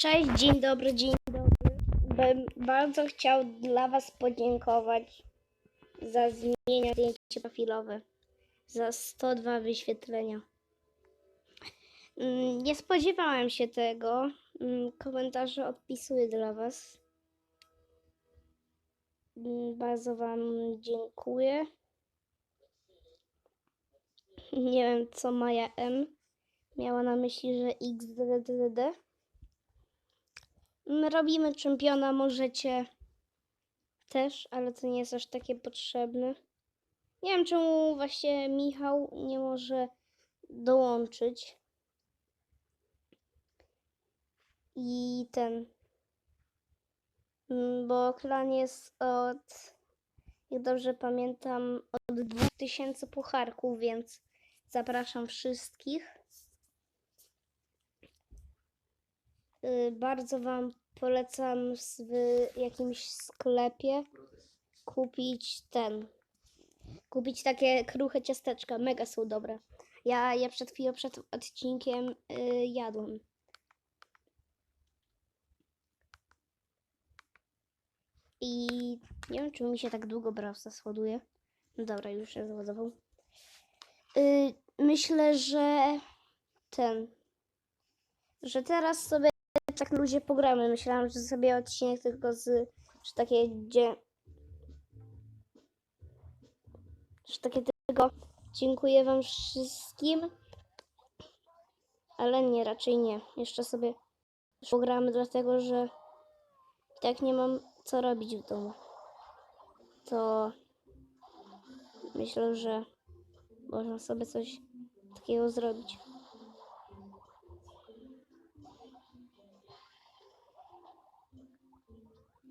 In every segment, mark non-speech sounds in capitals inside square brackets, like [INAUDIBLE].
Cześć, dzień dobry, dzień dobry. Bym bardzo chciał dla Was podziękować za zmienienie zdjęcie profilowe. Za 102 wyświetlenia. Mm, Nie spodziewałem się tego. Mm, Komentarze odpisuję dla Was. Mm, Bardzo Wam dziękuję. [LAUGHS] Nie wiem, co Maja M miała na myśli, że XDDD. My robimy czempiona, możecie też, ale to nie jest aż takie potrzebne. Nie wiem, czemu właśnie Michał nie może dołączyć. I ten. Mm, Bo klan jest od, jak dobrze pamiętam, od 2000 pucharków, więc zapraszam wszystkich. Y, Bardzo Wam polecam w jakimś sklepie kupić ten. Kupić takie kruche ciasteczka. Mega są dobre. Ja je przed chwilą, przed odcinkiem y, jadłem. I nie wiem, czy mi się tak długo browsa sładuje. No dobra, już się załadował. Y, myślę, że ten. Że teraz sobie tak ludzie pogramy. Myślałam, że sobie odcinek tylko z. że takie gdzie. że takie tylko. Dziękuję Wam wszystkim. Ale nie, raczej nie. Jeszcze sobie pogramy, dlatego że tak nie mam co robić w domu. To myślę, że można sobie coś takiego zrobić.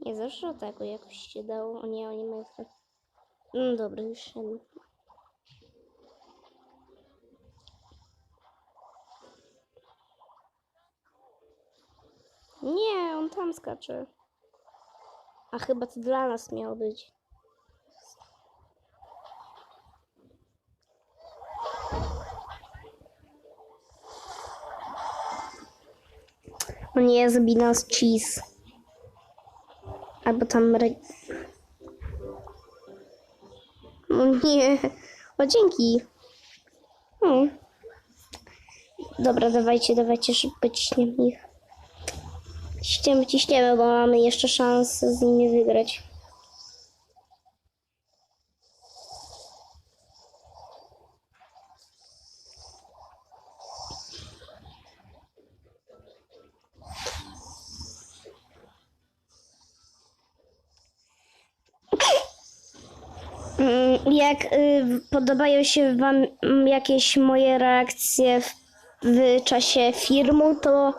Nie zawsze tego jakoś się dało. O nie, oni mają trochę... No dobra, już się... Nie, on tam skacze. A chyba to dla nas miało być. O nie, zabij nas cheese. Albo tam... Re... O nie. O, dzięki. Dobra, dawajcie, dawajcie, szybko ciśniemy ich. Ciśniemy, ciśniemy, bo mamy jeszcze szansę z nimi wygrać. Mm, Jak y, podobają się Wam jakieś moje reakcje w, w czasie filmu, to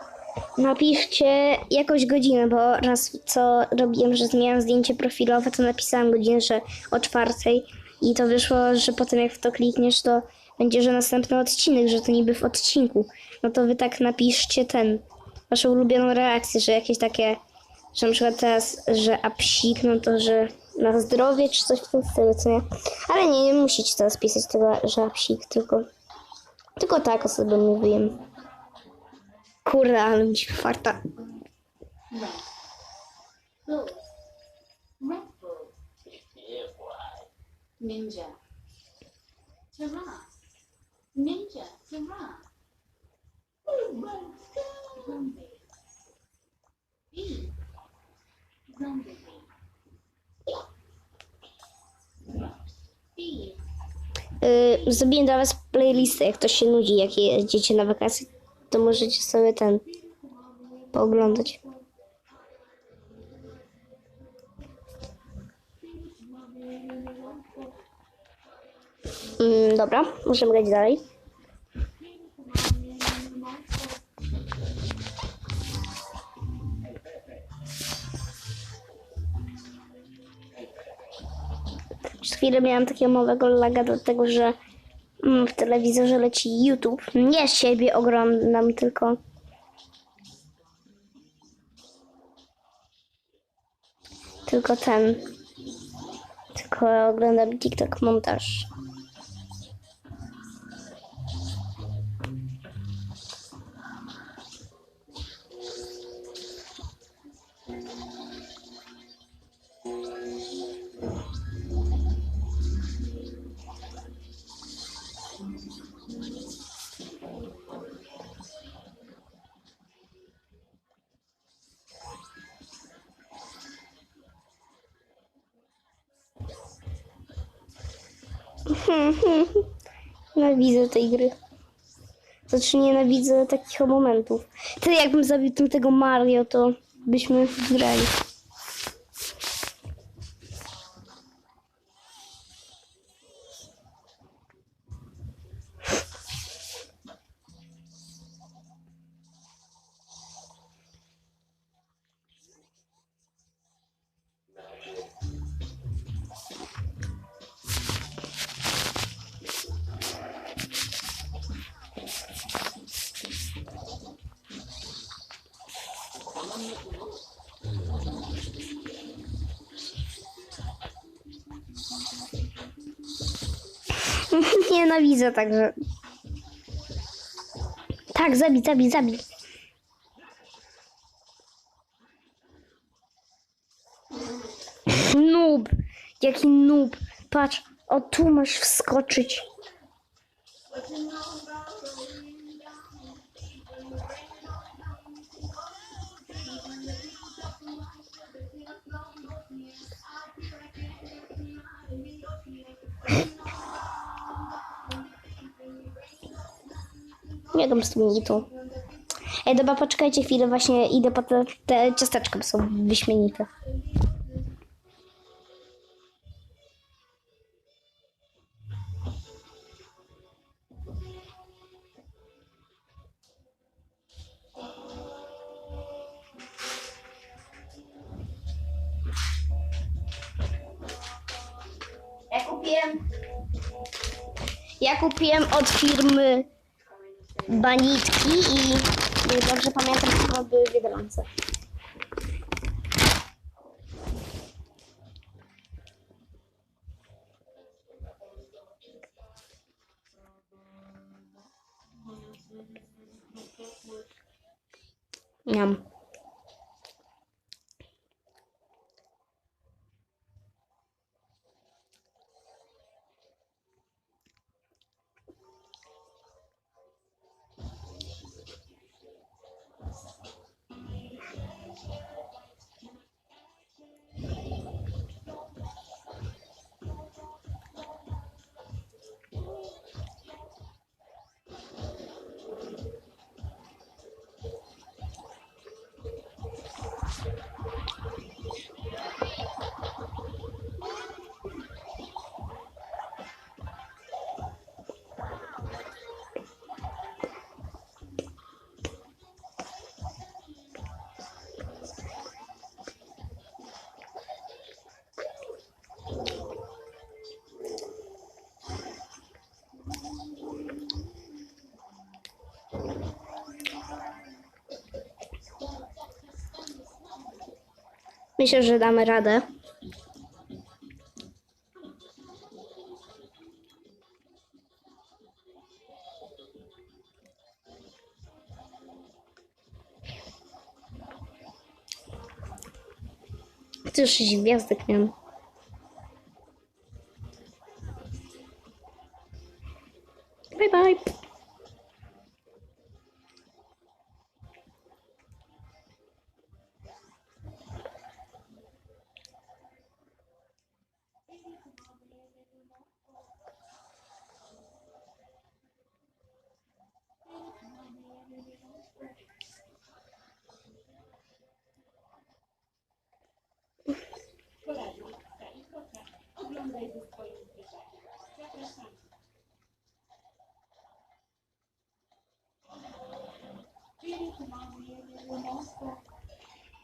napiszcie jakąś godzinę, bo raz co robiłem, że zmieniałam zdjęcie profilowe, to napisałam godzinę, że o czwartej i to wyszło, że potem jak w to klikniesz, to będzie, że następny odcinek, że to niby w odcinku. No to Wy tak napiszcie ten, Waszą ulubioną reakcję, że jakieś takie, że na przykład teraz, że apsik, no to, że na zdrowie, czy coś w tym stylu, co nie? Ale nie, nie musicie teraz pisać tego, że apsik, tylko, tylko tak o sobie mówiłem. Kurde, ale mi się farta. Ninja. Tara. Ninja. Tara. Zombie. Zombie. Yy, dla was playlistę, jak ktoś się nudzi, jak jedziecie na wakacje, to możecie sobie ten pooglądać. Mm, dobra, możemy grać dalej. Chwilę miałam takiego małego laga, dlatego że mm, w telewizorze leci YouTube. Nie siebie oglądam, tylko tylko ten. Tylko oglądam TikTok montaż. [LAUGHS] Nienawidzę tej gry. Znaczy nienawidzę takich momentów. Wtedy jakbym zabił tym tego Mario, to byśmy wygrali. [LAUGHS] Nienawidzę także. Tak, zabij, zabij, zabij. Noob. Jaki noob. Patrz, o tu masz wskoczyć. Nie dam z nitu. Ej, dobra, poczekajcie chwilę, właśnie idę po te, te ciasteczka, są wyśmienite. Ja kupiłem od firmy banitki i dobrze pamiętam, chyba były w Biedronce. Myślę, że damy radę. Ty już gwiazdek miałem.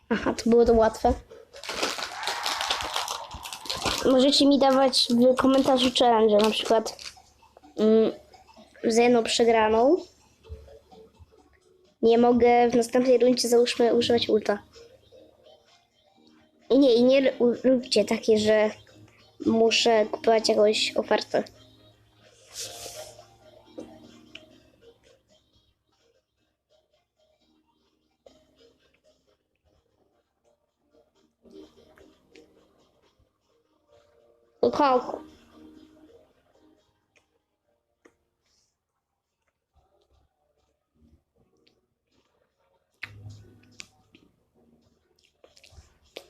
Aha, to było to łatwe. Możecie mi dawać w komentarzu challenge, na przykład mm, za jedną przegraną. Nie mogę w następnej rundzie załóżmy używać ulta. I nie, i nie róbcie takie, że muszę kupować jakąś ofertę. Kochałku.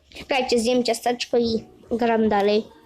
Czekajcie, zjem ciasteczko i gram dalej.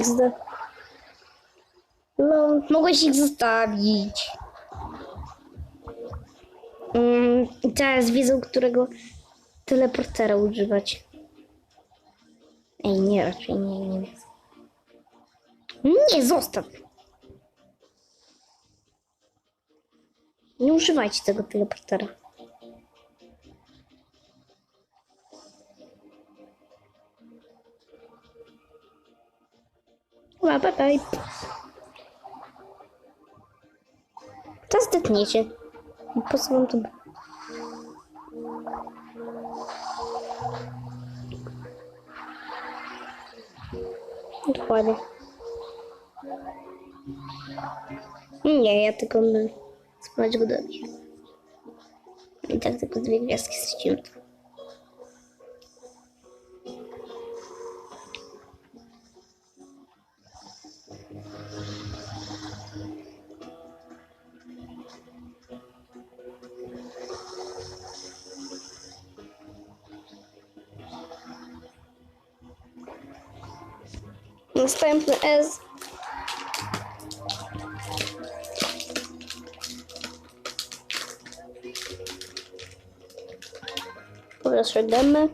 XD. No, mogłeś ich zostawić. Mm, teraz wiedzą, którego teleportera używać. Ej, nie, raczej nie, nie wiedzą. Nie, zostaw. Nie używajcie tego teleportera. Ła, bye bye. To zdetniecie. Po co wam to... Dokładnie. Nie, ja tylko będę spróbować go dobić. I tak tylko Następny S. Proszę demy.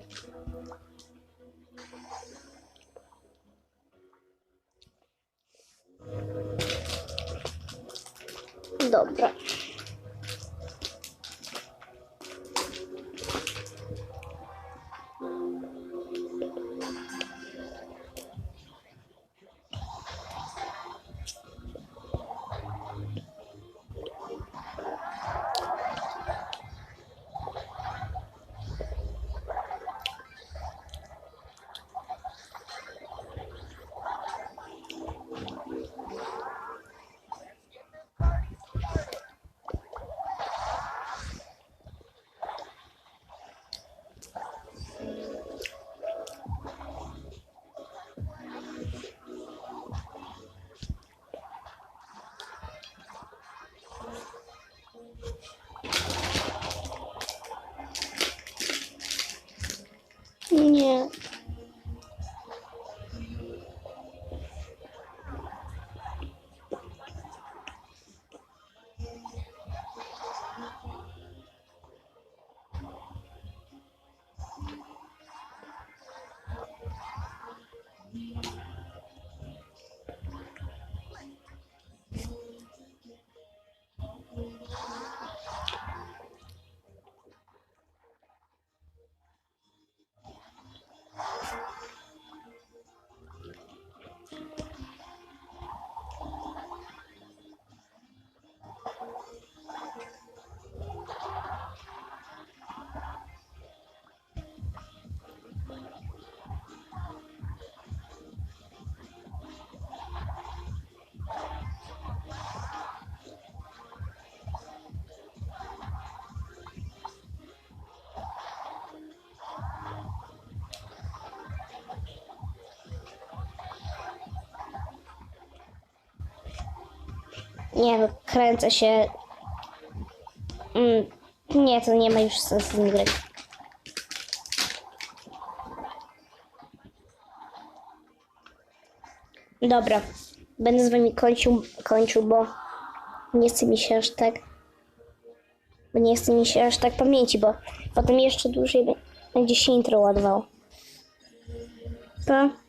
Dobra. Nie, kręcę się. Mm, nie, to nie ma już sensu grać. Dobra, będę z wami kończył, kończył, bo nie chce mi się aż tak. Bo nie chce mi się aż tak pamięci, bo potem jeszcze dłużej będzie się intro ładowało. Pa.